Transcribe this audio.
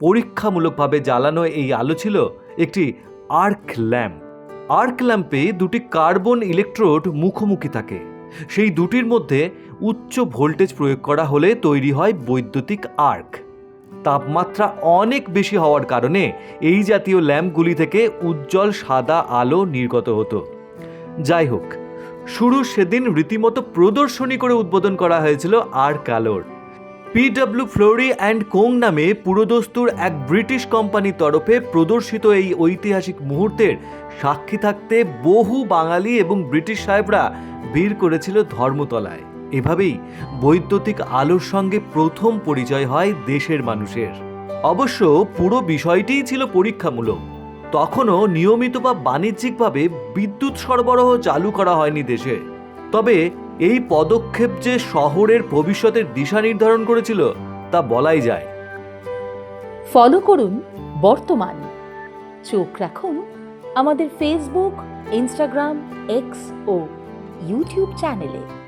পরীক্ষামূলকভাবে জ্বালানো এই আলো ছিল একটি আর্ক ল্যাম্প। আর্ক ল্যাম্পে দুটি কার্বন ইলেকট্রোড মুখোমুখি থাকে। সেই দুটির মধ্যে উচ্চ ভোল্টেজ প্রয়োগ করা হলে তৈরি হয় বৈদ্যুতিক আর্ক। তাপমাত্রা অনেক বেশি হওয়ার কারণে এই জাতীয় ল্যাম্পগুলি থেকে উজ্জ্বল সাদা আলো নির্গত হতো। যাই হোক, শুরু সেদিন রীতিমতো প্রদর্শনী করে উদ্বোধন করা হয়েছিল আর্ক আলোর। পিডব্লিউ ফ্লোরি অ্যান্ড কোং নামে পুরোদস্তুর এক ব্রিটিশ কোম্পানির তরফে প্রদর্শিত এই ঐতিহাসিক মুহূর্তের সাক্ষী থাকতে বহু বাঙালি এবং ব্রিটিশ সাহেবরা ভিড় করেছিল ধর্মতলায়। এভাবেই বৈদ্যুতিক আলোর সঙ্গে প্রথম পরিচয় হয় দেশের মানুষের। অবশ্য পুরো বিষয়টিই ছিল পরীক্ষামূলক। তখনও নিয়মিত বা বাণিজ্যিকভাবে বিদ্যুৎ সরবরাহ চালু করা হয়নি দেশে। তবে এই পদক্ষেপ যে শহরের ভবিষ্যতের দিশা নির্ধারণ করেছিল, তা বলাই যায়। ফলো করুন বর্তমান। চোখ রাখুন আমাদের ফেসবুক ইনস্টাগ্রাম এক্স ও ইউটিউব চ্যানেলে